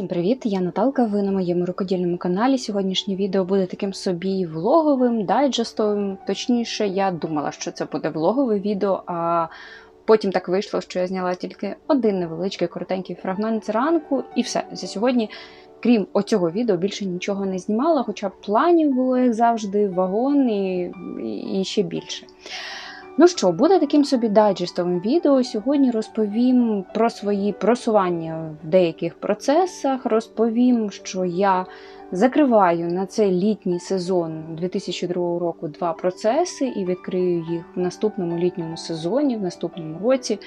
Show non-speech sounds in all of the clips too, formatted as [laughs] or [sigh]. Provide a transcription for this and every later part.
Всім привіт! Я Наталка. Ви на моєму рукодільному каналі. Сьогоднішнє відео буде таким собі влоговим, дайджестовим. Точніше, я думала, що це буде влогове відео, а потім так вийшло, що я зняла тільки один невеличкий коротенький фрагмент зранку, і все. За сьогодні, крім оцього відео, більше нічого не знімала, хоча планів було, як завжди, вагон і, і ще більше. Ну що, буде таким собі дайджестовим відео. Сьогодні розповім про свої просування в деяких процесах. Розповім, що я закриваю на цей літній сезон 2002 року два процеси і відкрию їх в наступному літньому сезоні, в наступному році.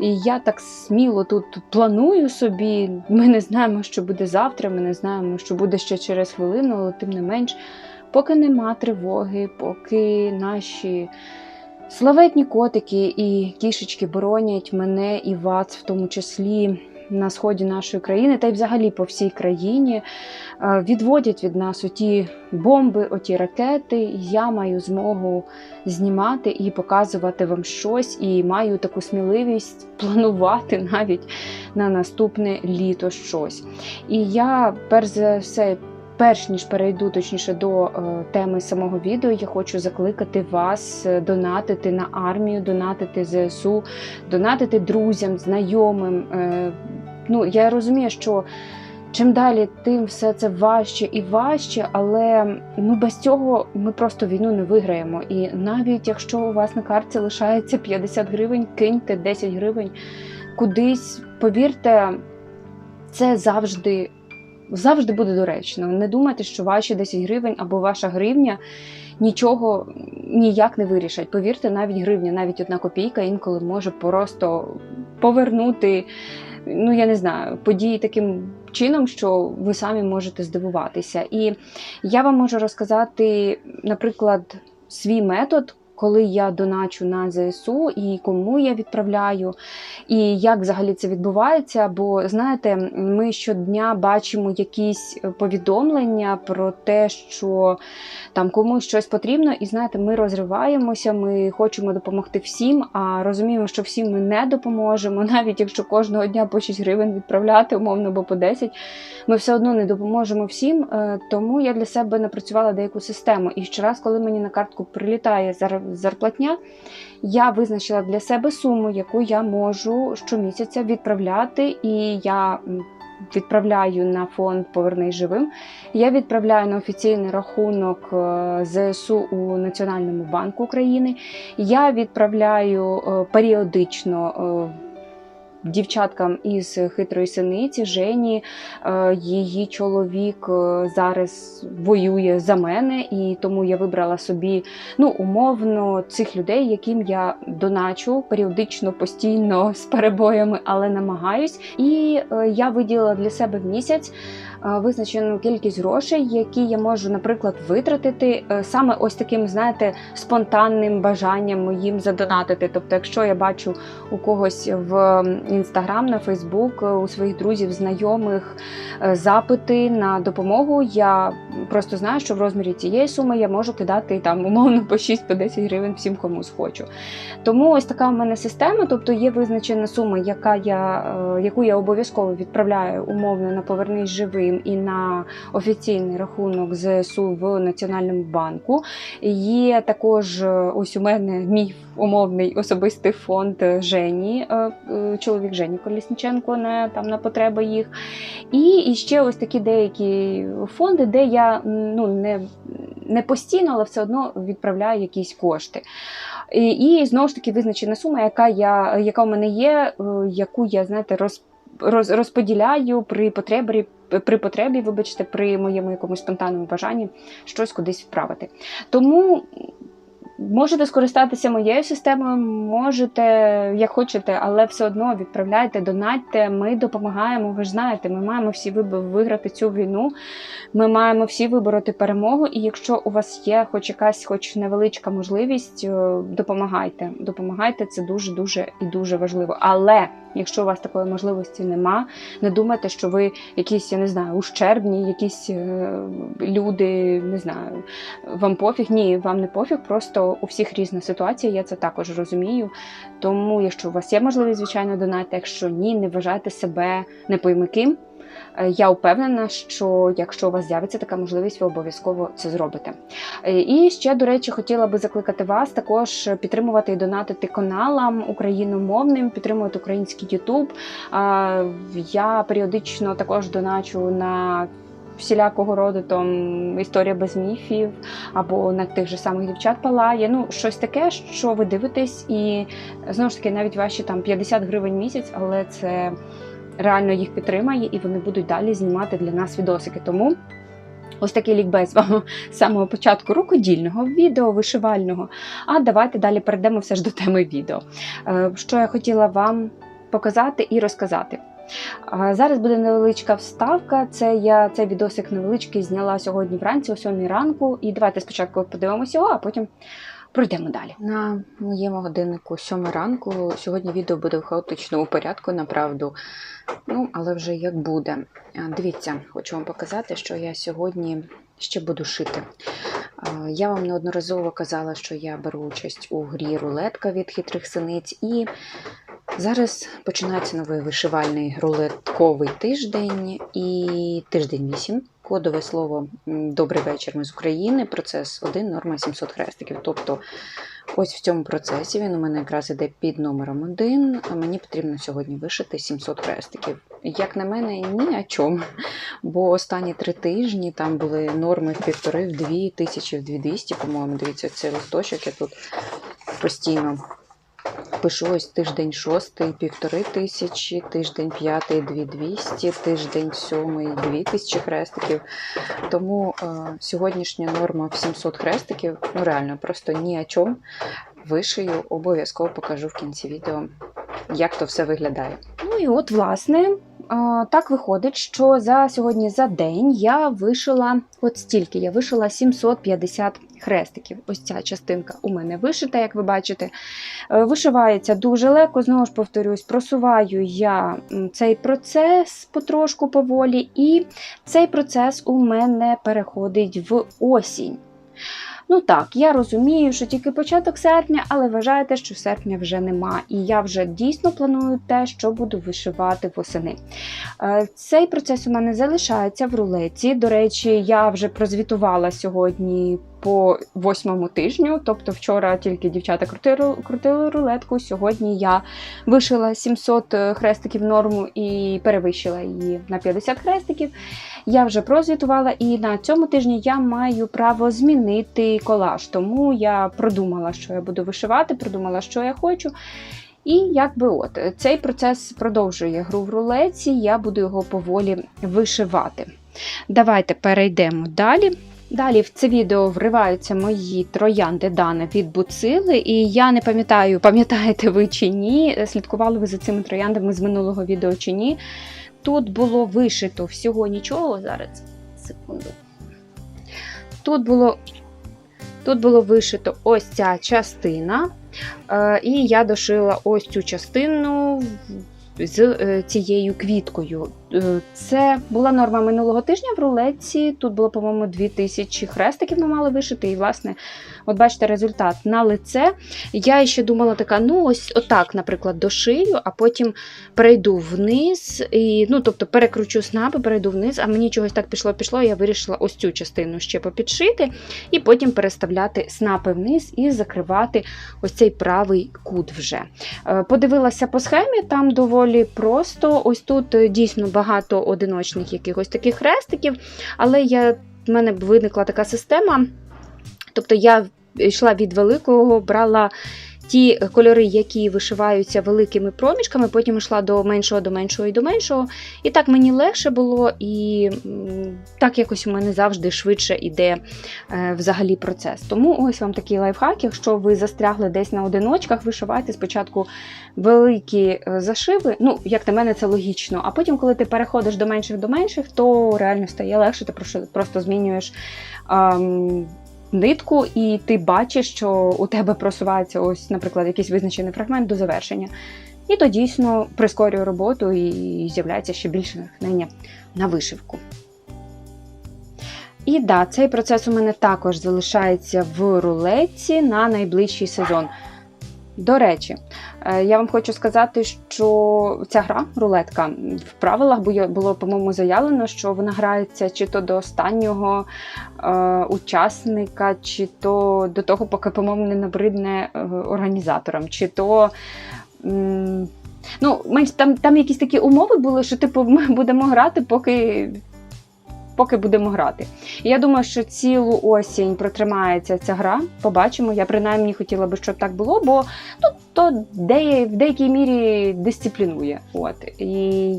І я так сміло тут планую собі. Ми не знаємо, що буде завтра, ми не знаємо, що буде ще через хвилину, але тим не менш, поки нема тривоги, поки наші. Славетні котики і кішечки боронять мене і вас, в тому числі на сході нашої країни, та й взагалі по всій країні, відводять від нас оті бомби, оті ракети. Я маю змогу знімати і показувати вам щось, і маю таку сміливість планувати навіть на наступне літо щось. І я перш за все. Перш ніж перейду точніше до е, теми самого відео, я хочу закликати вас е, донатити на армію, донатити ЗСУ, донатити друзям, знайомим. Е, ну, я розумію, що чим далі, тим все це важче і важче, але ну, без цього ми просто війну не виграємо. І навіть якщо у вас на карті лишається 50 гривень, киньте 10 гривень кудись, повірте, це завжди завжди буде доречно. Не думайте, що ваші 10 гривень або ваша гривня нічого ніяк не вирішать. Повірте, навіть гривня, навіть одна копійка інколи може просто повернути. Ну, я не знаю, події таким чином, що ви самі можете здивуватися. І я вам можу розказати, наприклад, свій метод, коли я доначу на ЗСУ і кому я відправляю, і як взагалі це відбувається. Бо знаєте, ми щодня бачимо якісь повідомлення про те, що там комусь щось потрібно, і знаєте, ми розриваємося, ми хочемо допомогти всім, а розуміємо, що всім ми не допоможемо, [laughs] навіть якщо кожного дня по 6 гривень відправляти, умовно, або по 10, ми все одно не допоможемо всім. Е, тому я для себе напрацювала деяку систему. І щораз, коли мені на картку прилітає зарплатня, я визначила для себе суму, яку я можу щомісяця відправляти, і я відправляю на фонд Поверний живим. Я відправляю на офіційний рахунок е, ЗСУ у Національному банку України. Я відправляю е, періодично. Дівчаткам із хитрої синиці Жені, е, її чоловік е, зараз воює за мене, і тому я вибрала собі ну, умовно цих людей, яким я доначу періодично, постійно з перебоями, але намагаюсь. І е, я виділила для себе в місяць визначену кількість грошей, які я можу, наприклад, витратити е, саме ось таким, знаєте, спонтанним бажанням моїм задонатити. Тобто, якщо я бачу у когось в інстаграм, на Фейсбук, у своїх друзів, знайомих е, запити на допомогу, я просто знаю, що в розмірі цієї суми я можу кидати там умовно по 6-10 гривень всім комусь хочу. Тому ось така в мене система, тобто є визначена сума, яка я, е, яку я обов'язково відправляю умовно на повернись живий і на офіційний рахунок ЗСУ в Національному банку. Є також е, ось у мене мій умовний особистий фонд Жені, е, е, чоловік Жені Колісніченко на там на потреби їх. І, ще ось такі деякі фонди, де я ну, не не постійно, але все одно відправляю якісь кошти. І, і знову ж таки визначена сума, яка я, яка у мене є, яку я знаєте, роз, роз, розподіляю при потребі при потребі, вибачте, при моєму якомусь спонтанному бажанні щось кудись вправити. Тому. Можете скористатися моєю системою, можете, як хочете, але все одно відправляйте, донатьте. Ми допомагаємо. Ви ж знаєте, ми маємо всі виграти цю війну. Ми маємо всі вибороти перемогу. І якщо у вас є хоч якась, хоч невеличка можливість, е, допомагайте. Допомагайте, це дуже дуже і дуже важливо. Але Якщо у вас такої можливості нема, не думайте, що ви якісь, я не знаю, ущербні, якісь е, люди, не знаю, вам пофіг. Ні, вам не пофіг, просто у всіх різна ситуація, я це також розумію. Тому, якщо у вас є можливість, звичайно, донати, якщо ні, не вважайте себе не пойми ким. Е, Я впевнена, що якщо у вас з'явиться така можливість, ви обов'язково це зробите. Е, І ще, до речі, хотіла би закликати вас також підтримувати і донатити каналам україномовним, підтримувати український. А, Я періодично також доначу на всілякого роду там історія без міфів або на тих же самих дівчат палає. Ну, щось таке, що ви дивитесь, і знову ж таки, навіть ваші там 50 гривень місяць, але це реально їх підтримає, і вони будуть далі знімати для нас відосики. Тому. Ось такий лікбез вам з самого початку рукодільного відео, вишивального. А давайте далі перейдемо все ж до теми відео. Е, Що я хотіла вам показати і розказати. Зараз буде невеличка вставка. Це я цей відосик невеличкий зняла сьогодні вранці о 7 ранку. І давайте спочатку подивимося його, а потім пройдемо далі. На моєму годиннику 7 ранку. Сьогодні відео буде в хаотичному порядку, направду. Ну, але вже як буде. Дивіться, хочу вам показати, що я сьогодні ще буду шити. Я вам неодноразово казала, що я беру участь у грі рулетка від хитрих синиць, і зараз починається новий вишивальний рулетковий тиждень і тиждень 8. Кодове слово Добрий вечір. Ми з України. Процес 1, норма 700 хрестиків. Тобто, ось в цьому процесі він у мене якраз іде під номером 1. А мені потрібно сьогодні вишити 700 хрестиків. Як на мене, ні о чому. Бо останні три тижні там були норми в півтори, в дві тисячі, в 2200, по-моєму. Дивіться, цей листочок я тут постійно пишу ось тиждень шостий, півтори тисячі, тиждень п'ятий, дві двісті, тиждень сьомий, дві тисячі хрестиків. Тому е, сьогоднішня норма в 700 хрестиків, ну реально, просто ні о чому. Вишию, обов'язково покажу в кінці відео, як то все виглядає. Ну і от, власне, так виходить, що за сьогодні за день я вишила от стільки. Я вишила 750 хрестиків. Ось ця частинка у мене вишита, як ви бачите. Е, Вишивається дуже легко, знову ж повторюсь, просуваю я цей процес потрошку поволі, і цей процес у мене переходить в осінь. Ну так, я розумію, що тільки початок серпня, але вважаєте, що серпня вже нема. І я вже дійсно планую те, що буду вишивати восени. Е, Цей процес у мене залишається в рулеці. До речі, я вже прозвітувала сьогодні по восьмому тижню. Тобто вчора тільки дівчата крутили, крутили рулетку. Сьогодні я вишила 700 хрестиків норму і перевищила її на 50 хрестиків. Я вже прозвітувала, і на цьому тижні я маю право змінити колаж. Тому я продумала, що я буду вишивати, продумала, що я хочу. І якби от цей процес продовжує гру в рулеці, я буду його поволі вишивати. Давайте перейдемо далі. Далі в це відео вриваються мої троянди Дани від Буцили, і я не пам'ятаю, [laughs] пам'ятаєте ви чи ні, слідкували ви за цими трояндами з минулого відео чи ні. Тут було вишито всього нічого. Зараз, секунду. Тут було, тут було вишито ось ця частина, е, і я дошила ось цю частину з е, цією квіткою. Е, Це була норма минулого тижня в рулетці. Тут було, по-моєму, 2000 хрестиків ми мали вишити. І, власне, от бачите, результат на лице. Я ще думала така: ну, ось отак, наприклад, дошию, а потім перейду вниз, і, ну, тобто перекручу снапи, перейду вниз, а мені чогось так пішло-пішло, я вирішила ось цю частину ще попідшити, і потім переставляти снапи вниз і закривати ось цей правий кут вже. Е, Подивилася по схемі, там доволі просто. Ось тут е, дійсно багато одиночних якихось таких хрестиків, але я, в мене виникла така система. Тобто я йшла від великого, брала ті кольори, які вишиваються великими проміжками, потім йшла до меншого, до меншого і до меншого. І так мені легше було, і так якось у мене завжди швидше йде е, взагалі процес. Тому ось вам такий лайфхак, якщо ви застрягли десь на одиночках, вишивайте спочатку великі е, зашиви. Ну, як на мене, це логічно. А потім, коли ти переходиш до менших до менших, то реально стає легше, ти просто, просто змінюєш. Нитку, і ти бачиш, що у тебе просувається ось, наприклад, якийсь визначений фрагмент до завершення. І то дійсно прискорює роботу і з'являється ще більше натхнення на вишивку. І да, цей процес у мене також залишається в рулетці на найближчий сезон. До речі, е, я вам хочу сказати, що ця гра, рулетка, в правилах було, по-моєму, заявлено, що вона грається чи то до останнього е, учасника, чи то до того, поки, по-моєму, не набридне е, організаторам, чи то. м, Ну, там, там якісь такі умови були, що типу ми будемо грати, поки, поки будемо грати. І я думаю, що цілу осінь протримається ця гра. Побачимо. Я принаймні хотіла би, щоб так було, бо ну, то деє, в деякій мірі дисциплінує. От. І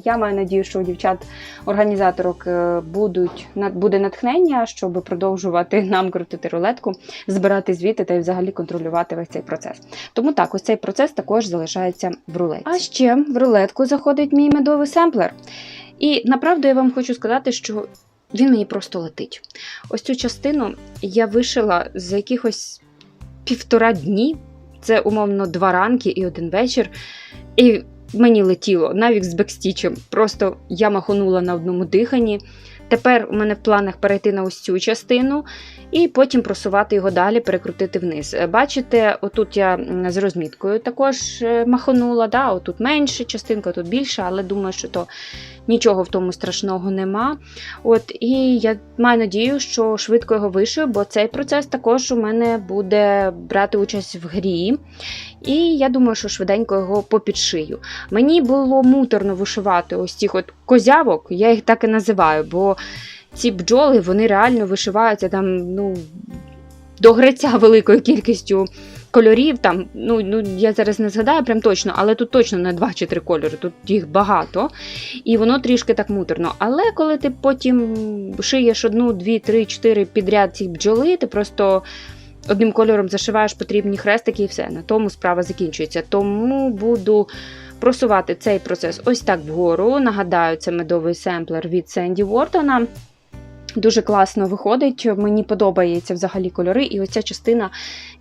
я маю надію, що у дівчат-організаторок е, будуть, буде натхнення, щоб продовжувати [laughs] нам крутити рулетку, збирати звіти та й взагалі контролювати весь цей процес. Тому так, ось цей процес також залишається в рулетці. А ще в рулетку заходить мій медовий семплер. І направду я вам хочу сказати, що він мені просто летить. Ось цю частину я вишила за якихось півтора дні. Це умовно два ранки і один вечір. І мені летіло навіть з бекстічем. Просто я махонула на одному диханні. Тепер у мене в планах перейти на ось цю частину і потім просувати його далі, перекрутити вниз. Е, Бачите, отут я з розміткою також е, махонула. Да? Отут менше частинка, тут більше, але думаю, що то нічого в тому страшного нема. От, і я маю надію, що швидко його вишию, бо цей процес також у мене буде брати участь в грі. І я думаю, що швиденько його попідшию. Мені було муторно вишивати ось цих от козявок, я їх так і називаю, бо ці бджоли вони реально вишиваються там, ну, до гриця [laughs] великою кількістю кольорів. Там, ну, ну, я зараз не згадаю прям точно, але тут точно не два чи три кольори, тут їх багато. І воно трішки так муторно. Але коли ти потім шиєш одну, дві, три, чотири підряд ці бджоли, ти просто одним кольором зашиваєш потрібні хрестики і все. На тому справа закінчується. Тому буду просувати цей процес ось так вгору. Нагадаю, це медовий семплер від Сенді Вортона. Дуже класно виходить. Мені подобаються взагалі кольори, і оця частина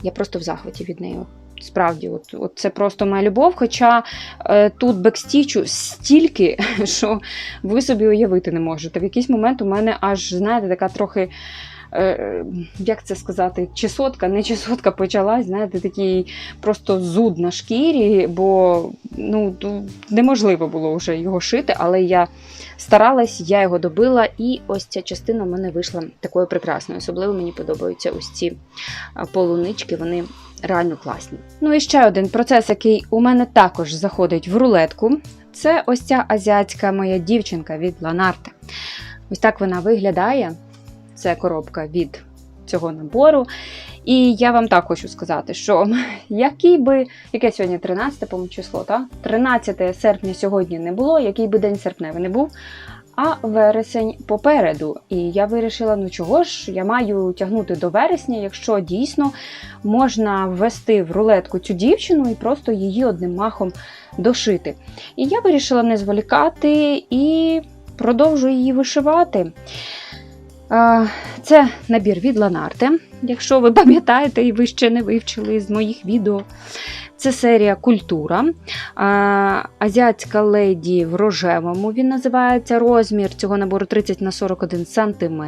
я просто в захваті від неї. Справді, от, от це просто моя любов. Хоча е, тут бекстічу стільки, [laughs] що ви собі уявити не можете. В якийсь момент у мене аж, знаєте, така трохи. Е, Як це сказати, чесотка, не чесотка почалась, знаєте, такий просто зуд на шкірі, бо ну, неможливо було вже його шити, але я старалась, я його добила, і ось ця частина в мене вийшла такою прекрасною. Особливо мені подобаються ось ці полунички, вони реально класні. Ну і ще один процес, який у мене також заходить в рулетку. Це ось ця азіатська моя дівчинка від Ланарте. Ось так вона виглядає. Це коробка від цього набору. І я вам так хочу сказати, що [laughs] який би, яке сьогодні 13 по число, та? 13 серпня сьогодні не було, який би день серпневий не був, а вересень попереду. І я вирішила, ну чого ж, я маю тягнути до вересня, якщо дійсно можна ввести в рулетку цю дівчину і просто її одним махом дошити. І я вирішила не зволікати і продовжу її вишивати. Це набір від Ланарте. Якщо ви [laughs] пам'ятаєте і ви ще не вивчили з моїх відео. Це серія Культура. Азіатська леді в рожевому він називається. Розмір цього набору 30 на 41 см.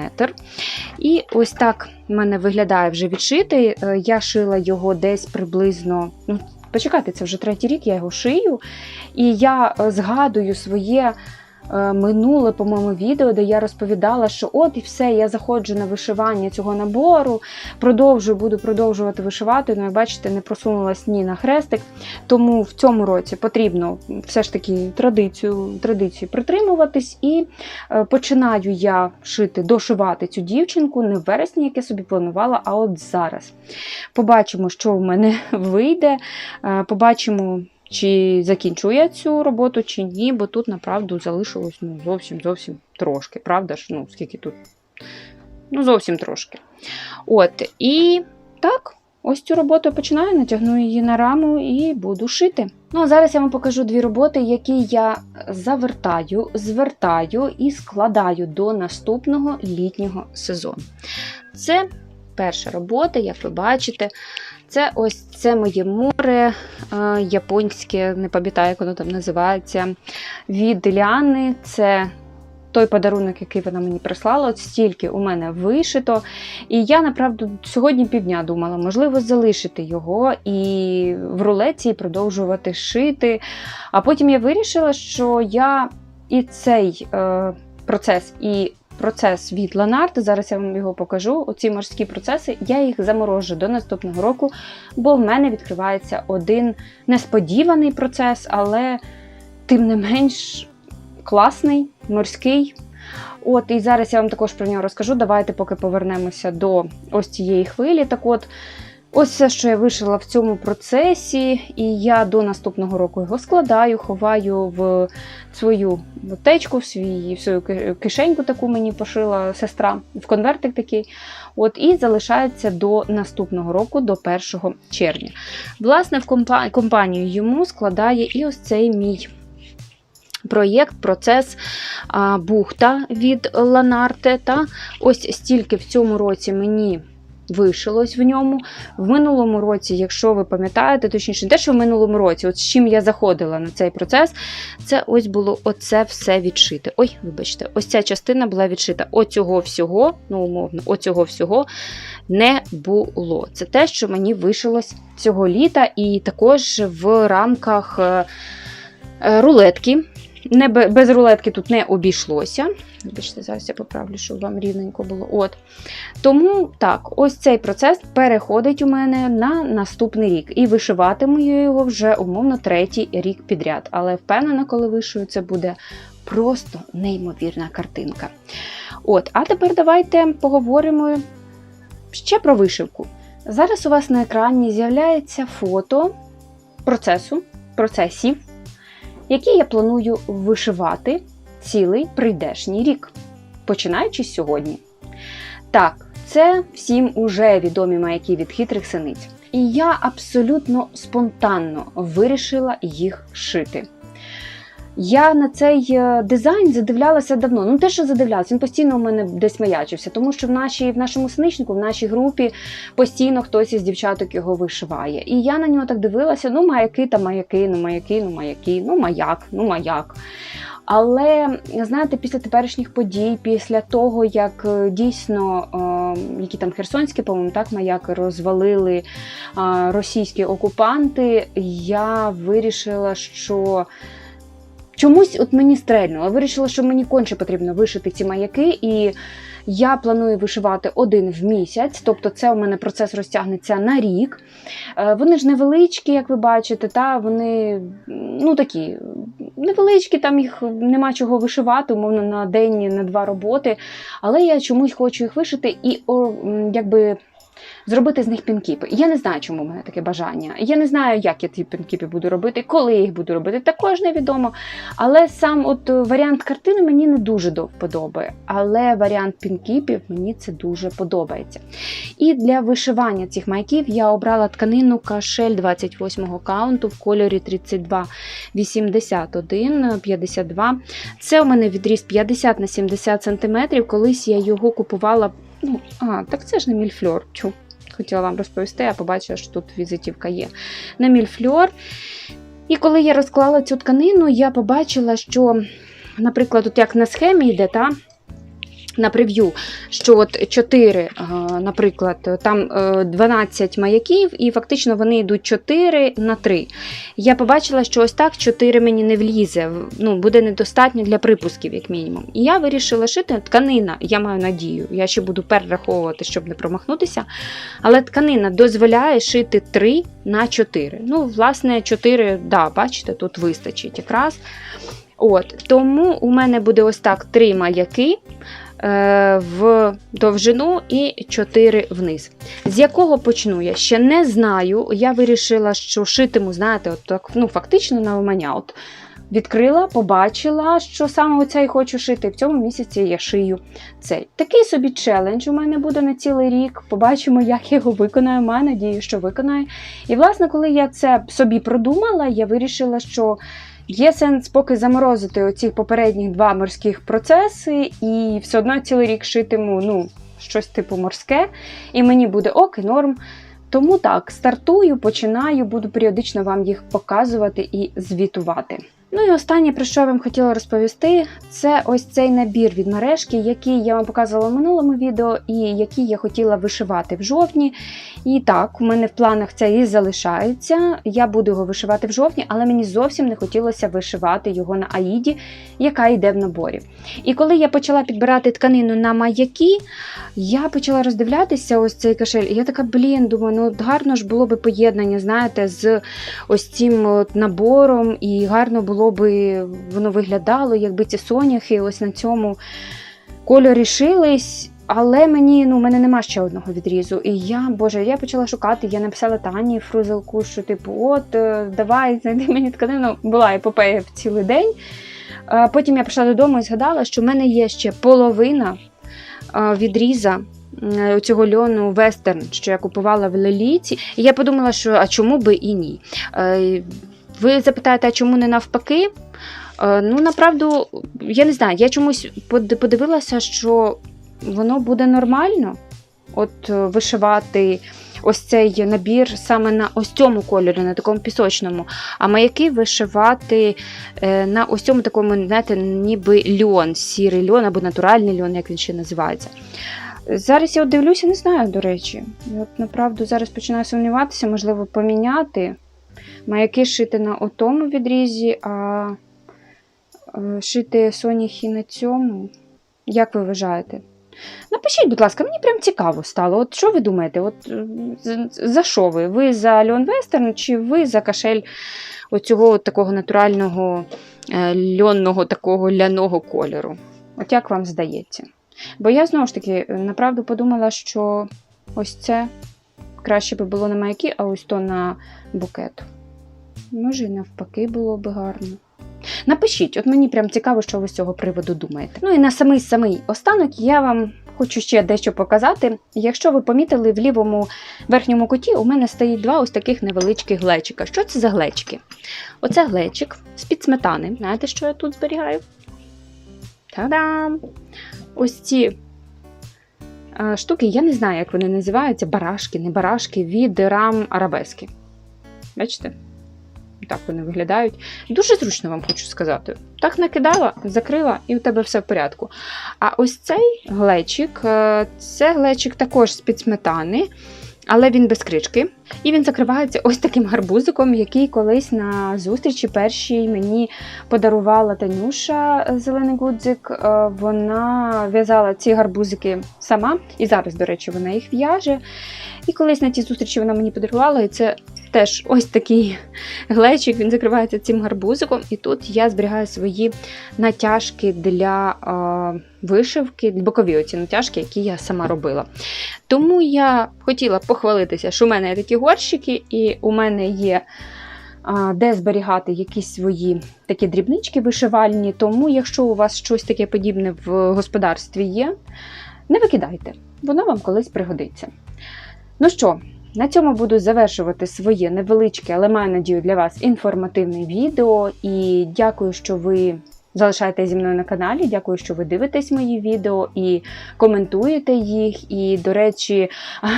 І ось так в мене виглядає вже відшитий. Е, Я шила його десь приблизно. Ну, почекайте, це вже третій рік, я його шию. І я е, згадую своє минуле, по-моєму, відео, де я розповідала, що от і все, я заходжу на вишивання цього набору, продовжую, буду продовжувати вишивати. Ну, як бачите, не просунулась ні на хрестик. Тому в цьому році потрібно все ж таки традицію, традицію притримуватись. І е, починаю я шити, дошивати цю дівчинку не в вересні, як я собі планувала, а от зараз. Побачимо, що в мене [laughs] вийде. Е, Побачимо. Чи закінчу я цю роботу, чи ні, бо тут, направду, залишилось ну, зовсім зовсім трошки. Правда ж? Ну, скільки тут? Ну, зовсім трошки. От, і так, ось цю роботу починаю, натягну її на раму і буду шити. Ну, а зараз я вам покажу дві роботи, які я завертаю, звертаю і складаю до наступного літнього сезону. Це перша робота, як ви бачите. Це ось це моє море е, японське, не пам'ятаю, як воно там називається. Від Ліани. Це той подарунок, який вона мені прислала, от стільки у мене вишито. І я, направду, сьогодні півдня думала, можливо, залишити його і в рулеці і продовжувати шити. А потім я вирішила, що я і цей е, процес, і процес від Ланарт, зараз я вам його покажу. Оці морські процеси, я їх заморожу до наступного року, бо в мене відкривається один несподіваний процес, але тим не менш класний, морський. От, і зараз я вам також про нього розкажу. Давайте поки повернемося до ось цієї хвилі. Так от, ось все, що я вишила в цьому процесі, і я до наступного року його складаю, ховаю в свою течку, в свій, в свою кишеньку таку мені пошила сестра, в конвертик такий. От, і залишається до наступного року, до 1 червня. Власне, в компанію йому складає і ось цей мій проєкт, процес бухта від Ланарте. Та ось стільки в цьому році мені. Вишилось в ньому. В минулому році, якщо ви пам'ятаєте, точніше, те, що в минулому році, от з чим я заходила на цей процес, це ось було оце все відшите. Ой, вибачте, ось ця частина була відшита. Оцього всього, ну умовно, оцього всього не було. Це те, що мені вишилось цього літа, і також в рамках е, е, рулетки. Не без рулетки тут не обійшлося. Вибачте, зараз я поправлю, щоб вам рівненько було. От. Тому так, ось цей процес переходить у мене на наступний рік. І вишиватиму я його вже умовно третій рік підряд. Але впевнена, коли вишию, це буде просто неймовірна картинка. От, а тепер давайте поговоримо ще про вишивку. Зараз у вас на екрані з'являється фото процесу, процесів, які я планую вишивати цілий прийдешній рік, починаючи з сьогодні. Так, це всім уже відомі маяки від хитрих синиць. І я абсолютно спонтанно вирішила їх шити. Я на цей е, дизайн задивлялася давно. Ну, те, що задивлялася, він постійно у мене десь маячився, тому що в, нашій, в нашому синичнику, в нашій групі постійно хтось із дівчаток його вишиває. І я на нього так дивилася: ну, маяки та маяки, ну маяки, ну маяки, ну маяк, ну маяк. Але знаєте, після теперішніх подій, після того, як е, дійсно е, які там херсонські, по-моєму, так маяки розвалили е, російські окупанти, я вирішила, що чомусь от мені стрельнуло. Вирішила, що мені конче потрібно вишити ці маяки, і я планую вишивати один в місяць, тобто це у мене процес розтягнеться на рік. Е, Вони ж невеличкі, як ви бачите, та вони ну такі невеличкі, там їх нема чого вишивати, умовно на день, на два роботи. Але я чомусь хочу їх вишити і о, якби. Зробити з них пінкіпи. Я не знаю, чому в мене таке бажання. Я не знаю, як я ці пінкіпи буду робити, коли я їх буду робити, також невідомо. Але сам от е, варіант картини мені не дуже до вподоби. Але варіант пінкіпів мені це дуже подобається. І для вишивання цих майків я обрала тканину кашель 28 каунту в кольорі 32 81 52. Це у мене відріз 50 на 70 см. Колись я його купувала. Ну, а, так це ж не мільфльор. Чу. Хотіла вам розповісти, а побачила, що тут візитівка є. На мільфльор. І коли я розклала цю тканину, я побачила, що, наприклад, от як на схемі йде, та, на прев'ю, що от 4, наприклад, там е, 12 маяків, і фактично вони йдуть 4 на 3. Я побачила, що ось так 4 мені не влізе, ну, буде недостатньо для припусків, як мінімум. І я вирішила шити тканина, я маю надію, я ще буду перераховувати, щоб не промахнутися. Але тканина дозволяє шити 3 на 4. Ну, власне, 4, да, бачите, тут вистачить якраз. От, Тому у мене буде ось так 3 маяки е, в довжину і 4 вниз. З якого почну я ще не знаю. Я вирішила, що шитиму, знаєте, от так, ну, фактично на умання. От Відкрила, побачила, що саме оце і хочу шити. В цьому місяці я шию цей. Такий собі челендж у мене буде на цілий рік. Побачимо, як я його виконаю. Маю надію, що виконаю. І, власне, коли я це собі продумала, я вирішила, що є сенс поки заморозити оці попередні два морських процеси, і все одно цілий рік шитиму ну, щось типу морське, і мені буде ок і норм. Тому так, стартую, починаю, буду періодично вам їх показувати і звітувати. Ну і останнє, про що я вам хотіла розповісти, це ось цей набір від мережки, який я вам показувала в минулому відео, і який я хотіла вишивати в жовтні. І так, у мене в планах це і залишається. Я буду його вишивати в жовтні, але мені зовсім не хотілося вишивати його на Аїді, яка йде в наборі. І коли я почала підбирати тканину на маяки, я почала роздивлятися ось цей кашель. І я така, блін, думаю, ну гарно ж було би поєднання, знаєте, з ось цим от набором, і гарно було би воно виглядало, якби ці соняхи ось на цьому кольорі шились. Але мені ну, в мене нема ще одного відрізу. І я, боже, я почала шукати. Я написала Тані фрузелку, що типу, от, е, давай, [laughs] знайди мені тканину. Була епопея в цілий день. Е, Потім я прийшла додому і згадала, що в мене є ще половина е, відріза е, цього льону вестерн, що я купувала в Леліці. І я подумала, що а чому би і ні. Ви запитаєте, а чому не навпаки? Е, Ну, направду, я не знаю, я чомусь подивилася, що воно буде нормально. От е, вишивати ось цей набір саме на ось цьому кольорі, на такому пісочному, а маяки вишивати е, на ось цьому такому, знаєте, ніби льон, сірий льон або натуральний льон, як він ще називається. Зараз я от дивлюся, не знаю, до речі. От направду зараз починаю сумніватися, можливо, поміняти маяки шити на отому відрізі, а е, шити соняхи на цьому. Як ви вважаєте? Напишіть, будь ласка, мені прям цікаво стало. От що ви думаєте? От е, за що ви? Ви за льон вестерн чи ви за кашель оцього от такого натурального е, льонного такого ляного кольору? От як вам здається? Бо я знову ж таки направду подумала, що ось це краще би було на маяки, а ось то на букет. Може, і навпаки було би гарно. Напишіть, от мені прям цікаво, що ви з цього приводу думаєте. Ну і на самий самий останок я вам хочу ще дещо показати. Якщо ви помітили, в лівому верхньому куті у мене стоїть два ось таких невеличких глечика. Що це за глечики? Оце глечик з-під сметани. Знаєте, що я тут зберігаю? Та-дам! Ось ці штуки, я не знаю, як вони називаються, барашки, не барашки від рам арабески. Бачите? Так вони виглядають. Дуже зручно вам хочу сказати. Так накидала, закрила, і у тебе все в порядку. А ось цей глечик е, це глечик також з-під сметани, але він без кришки. І він закривається ось таким гарбузиком, який колись на зустрічі першій мені подарувала Танюша е, зелений гудзик. Е, Вона в'язала ці гарбузики сама, і зараз, до речі, вона їх в'яже. І колись на цій зустрічі вона мені подарувала, і це теж ось такий глечик, він закривається цим гарбузиком. І тут я зберігаю свої натяжки для е, вишивки, бокові оці натяжки, які я сама робила. Тому я хотіла похвалитися, що у мене є такі горщики, і у мене є де зберігати якісь свої такі дрібнички вишивальні. Тому, якщо у вас щось таке подібне в господарстві є, не викидайте, воно вам колись пригодиться. Ну що, на цьому буду завершувати своє невеличке, але маю надію для вас інформативне відео. І дякую, що ви залишаєтесь зі мною на каналі. Дякую, що ви дивитесь мої відео і коментуєте їх. І, до речі,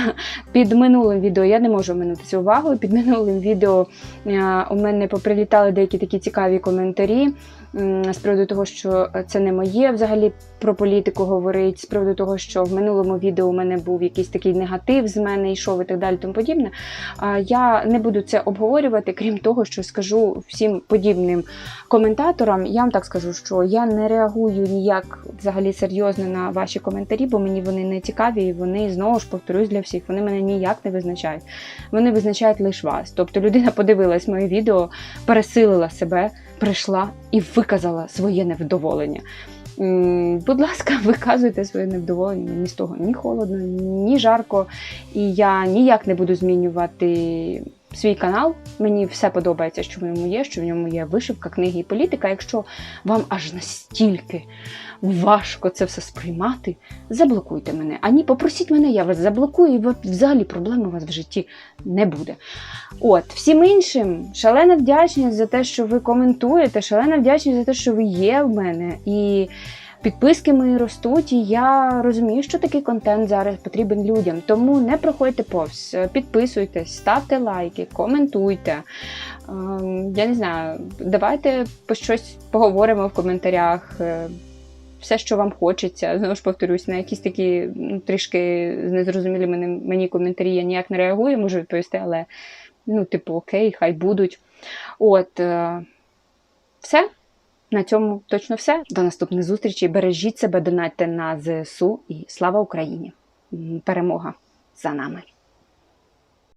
[laughs] під минулим відео я не можу минутися увагою. Під минулим відео е, у мене поприлітали деякі такі цікаві коментарі. З приводу того, що це не моє взагалі про політику говорить, з приводу того, що в минулому відео у мене був якийсь такий негатив з мене йшов і так далі, тому подібне. Я не буду це обговорювати, крім того, що скажу всім подібним коментаторам. Я вам так скажу, що я не реагую ніяк взагалі серйозно на ваші коментарі, бо мені вони не цікаві, і вони знову ж повторюсь для всіх. Вони мене ніяк не визначають. Вони визначають лише вас. Тобто людина подивилась моє відео, пересилила себе, прийшла і виказала своє невдоволення. Будь ласка, [laughs] виказуйте своє невдоволення. Мені з того ні холодно, ні жарко. І я ніяк не буду змінювати свій канал. Мені все подобається, що в ньому є, що в ньому є вишивка, книги і політика. Якщо вам аж настільки важко це все сприймати, заблокуйте мене. Ані попросіть мене, я вас заблокую, і взагалі проблем у вас в житті не буде. От, всім іншим, шалена вдячність за те, що ви коментуєте, шалена вдячність за те, що ви є в мене. І Підписки мої ростуть, і я розумію, що такий контент зараз потрібен людям. Тому не проходьте повз, підписуйтесь, ставте лайки, коментуйте. Ем, Я не знаю, давайте по щось поговоримо в коментарях. Е, Все, що вам хочеться, знову ж повторюсь, на якісь такі ну, трішки незрозумілі мені, мені коментарі я ніяк не реагую, можу відповісти, але ну, типу, окей, хай будуть. От, е, все. На цьому точно все. До наступних зустрічей. Бережіть себе, донатьте на ЗСУ і слава Україні! Перемога за нами!